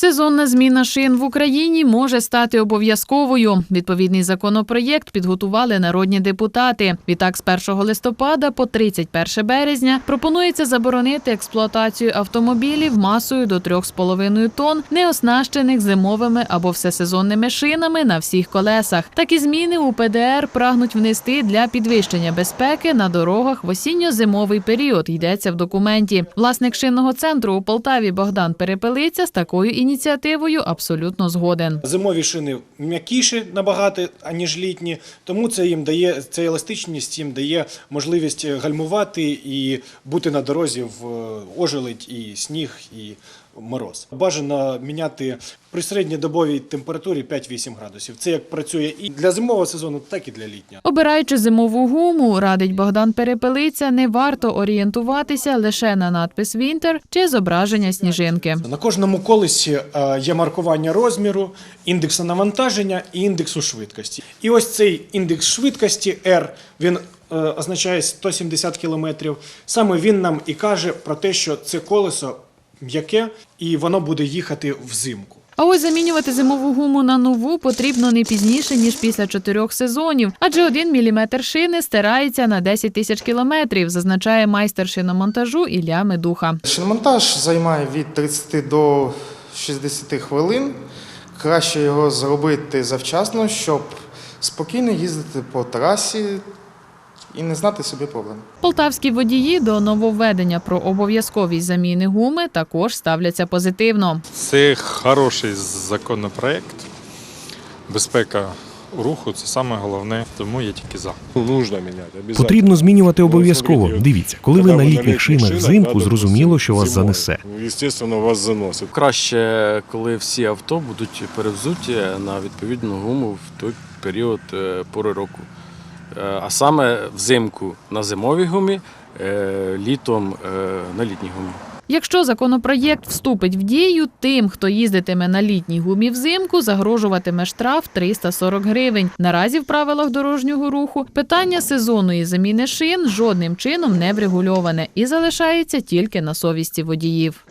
Сезонна зміна шин в Україні може стати обов'язковою. Відповідний законопроєкт підготували народні депутати. Відтак, з 1 листопада по 31 березня пропонується заборонити експлуатацію автомобілів масою до 3,5 тонн, не оснащених зимовими або всесезонними шинами на всіх колесах. Такі зміни у ПДР прагнуть внести для підвищення безпеки на дорогах в осінньо-зимовий період. Йдеться в документі. Власник шинного центру у Полтаві Богдан Перепелиця з такою ініціативою абсолютно згоден. Зимові шини м'якіші набагато, аніж літні, тому це їм дає ця еластичність їм дає можливість гальмувати і бути на дорозі в е, ожеледь і сніг, і мороз. Бажано міняти при середньодобовій температурі 5-8 градусів. Це як працює і для зимового сезону, так і для літнього. Обираючи зимову гуму, радить Богдан Перепелиця, не варто орієнтуватися лише на надпис «Вінтер» чи зображення сніжинки. На кожному колесі е, є маркування розміру, індексу навантаження і індексу швидкості. І ось цей індекс швидкості R, він е, означає 170 км. Саме він нам і каже про те, що це колесо м'яке і воно буде їхати взимку. А ось замінювати зимову гуму на нову потрібно не пізніше ніж після чотирьох сезонів, адже один міліметр шини стирається на 10 тисяч кілометрів, зазначає майстер шиномонтажу Ілля Медуха. Шиномонтаж займає від 30 до 60 хвилин. Краще його зробити завчасно, щоб спокійно їздити по трасі і не знати собі проблем. Полтавські водії до нововведення про обов'язковість заміни гуми також ставляться позитивно. Це хороший законопроект. Безпека руху це саме головне, тому я тільки за. Потрібно змінювати обов'язково. Дивіться, коли ви на літніх шинах взимку, зрозуміло, що вас занесе. Ну, Естественно, вас заносить. Краще, коли всі авто будуть перевзуті на відповідну гуму в той період е, пори року. Е, А саме взимку на зимовій гумі, е, літом на літній гумі. Якщо законопроєкт вступить в дію, тим, хто їздитиме на літній гумі взимку, загрожуватиме штраф 340 гривень. Наразі в правилах дорожнього руху питання сезонної заміни шин жодним чином не врегульоване і залишається тільки на совісті водіїв.